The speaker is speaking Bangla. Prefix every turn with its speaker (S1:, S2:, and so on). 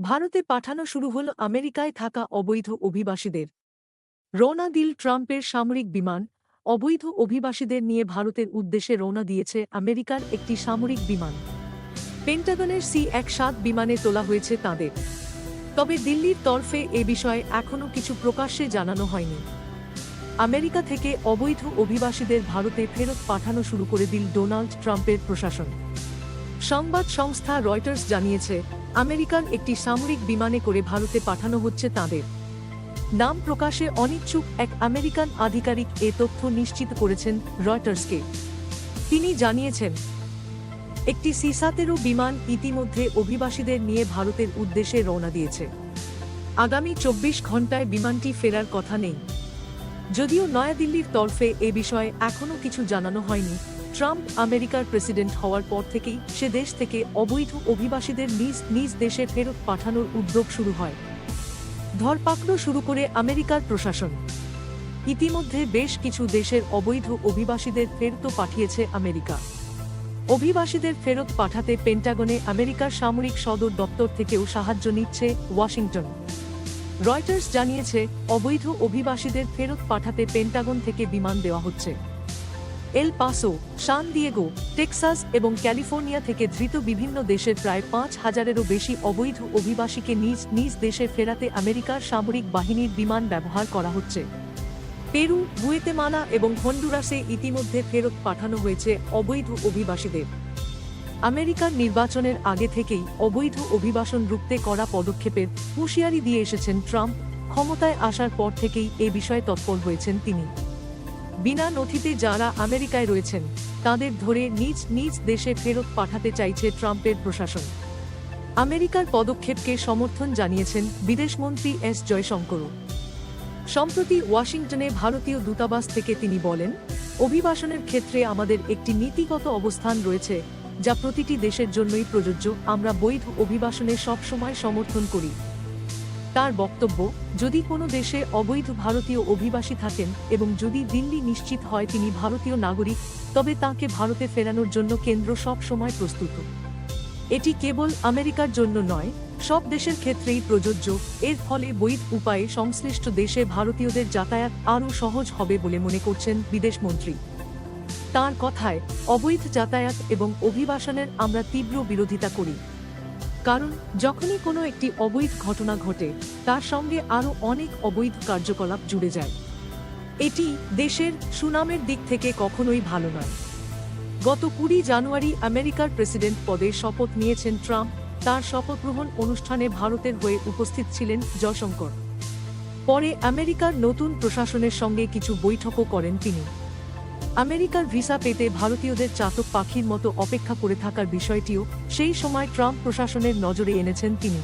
S1: ভারতে পাঠানো শুরু হল আমেরিকায় থাকা অবৈধ অভিবাসীদের। রওনা দিল ট্রাম্পের সামরিক বিমান। অবৈধ অভিবাসীদের নিয়ে ভারতের উদ্দেশ্যে রওনা দিয়েছে আমেরিকার একটি সামরিক বিমান। পেন্টাগনের সি এক সাত বিমানে তোলা হয়েছে তাঁদের। তবে দিল্লির তরফে এ বিষয়ে এখনও কিছু প্রকাশ্যে জানানো হয়নি। আমেরিকা থেকে অবৈধ অভিবাসীদের ভারতে ফেরত পাঠানো শুরু করে দিল ডোনাল্ড ট্রাম্পের প্রশাসন। সংবাদ সংস্থা রয়টার্স জানিয়েছে, আমেরিকান একটি সামরিক বিমানে করে ভারতে পাঠানো হচ্ছে তাঁদের। নাম প্রকাশে অনিচ্ছুক এক আমেরিকান আধিকারিক এ তথ্য নিশ্চিত করেছেন রয়টার্সকে। তিনি জানিয়েছেন, একটি সিসাতেরও বিমান ইতিমধ্যে অভিবাসীদের নিয়ে ভারতের উদ্দেশ্যে রওনা দিয়েছে। আগামী চব্বিশ ঘন্টায় বিমানটি ফেরার কথা নেই। যদিও নয়াদিল্লির তরফে এ বিষয়ে এখনও কিছু জানানো হয়নি, ট্রাম্প আমেরিকার প্রেসিডেন্ট হওয়ার পর থেকেই সে দেশ থেকে অবৈধ অভিবাসীদের নিজ নিজ দেশে ফেরত পাঠানোর উদ্যোগ শুরু হয়। ধরপাকড় শুরু করে আমেরিকার প্রশাসন। ইতিমধ্যে বেশ কিছু দেশের অবৈধ অভিবাসীদের ফেরত পাঠিয়েছে আমেরিকা। অভিবাসীদের ফেরত পাঠাতে পেন্টাগনে আমেরিকার সামরিক সদর দপ্তর থেকেও সাহায্য নিচ্ছে ওয়াশিংটন। রয়টার্স জানিয়েছে, অবৈধ অভিবাসীদের ফেরত পাঠাতে পেন্টাগন থেকে বিমান দেওয়া হচ্ছে। El Paso, San Diego, Texas এবং ক্যালিফোর্নিয়া থেকে ধৃত বিভিন্ন দেশের প্রায় পাঁচ হাজারেরও বেশি অবৈধ অভিবাসীকে নিজ নিজ দেশে ফেরাতে আমেরিকার সামরিক বাহিনীর বিমান ব্যবহার করা হচ্ছে। পেরু, গুয়েতেমালা এবং হন্ডুরাসে ইতিমধ্যে ফেরত পাঠানো হয়েছে অবৈধ অভিবাসীদের। আমেরিকার নির্বাচনের আগে থেকেই অবৈধ অভিবাসন রুখতে করা পদক্ষেপের হুঁশিয়ারি দিয়ে এসেছেন ট্রাম্প, ক্ষমতায় আসার পর থেকেই এ বিষয়ে তৎপর হয়েছেন তিনি। বিনা নথিতে যারা আমেরিকায় রয়েছেন, তাদের ধরে নিজ নিজ দেশে ফেরত পাঠাতে চাইছে ট্রাম্পের প্রশাসন। আমেরিকার পদক্ষেপকে সমর্থন জানিয়েছেন বিদেশমন্ত্রী এস জয়শঙ্করও। সম্প্রতি ওয়াশিংটনে ভারতীয় দূতাবাস থেকে তিনি বলেন, অভিবাসনের ক্ষেত্রে আমাদের একটি নীতিগত অবস্থান রয়েছে যা প্রতিটি দেশের জন্যই প্রযোজ্য, আমরা বৈধ অভিবাসনে সবসময় সমর্থন করি। তার বক্তব্য, যদি কোনো দেশে অবৈধ ভারতীয় অভিবাসী থাকেন এবং যদি দিল্লি নিশ্চিত হয় তিনি ভারতীয় নাগরিক, তবে তাকে ভারতে ফেরানোর জন্য কেন্দ্র সব সময় প্রস্তুত। এটি কেবল আমেরিকার জন্য নয়, সব দেশের ক্ষেত্রেই প্রযোজ্য, এর ফলে বৈধ উপায়ে সংশ্লিষ্ট দেশে ভারতীয়দের যাতায়াত আরও সহজ হবে বলে মনে করছেন বিদেশমন্ত্রী তার কথায় অবৈধ যাতায়াত এবং অভিবাসনের আমরা তীব্র বিরোধিতা করি। কারণ যখনই কোনো একটি অবৈধ ঘটনা ঘটে, তার সঙ্গে আরও অনেক অবৈধ কার্যকলাপ জুড়ে যায়। এটি দেশের সুনামের দিক থেকে কখনোই ভালো নয়। গত কুড়ি জানুয়ারি আমেরিকার প্রেসিডেন্ট পদে শপথ নিয়েছেন ট্রাম্প। তার শপথ গ্রহণ অনুষ্ঠানে ভারতের হয়ে উপস্থিত ছিলেন জয়শঙ্কর। পরে আমেরিকার নতুন প্রশাসনের সঙ্গে কিছু বৈঠকও করেন তিনি। আমেরিকার ভিসা পেতে ভারতীয়দের চাতক পাখির মতো অপেক্ষা করে থাকার বিষয়টিও সেই সময় ট্রাম্প প্রশাসনের নজরে এনেছেন তিনি।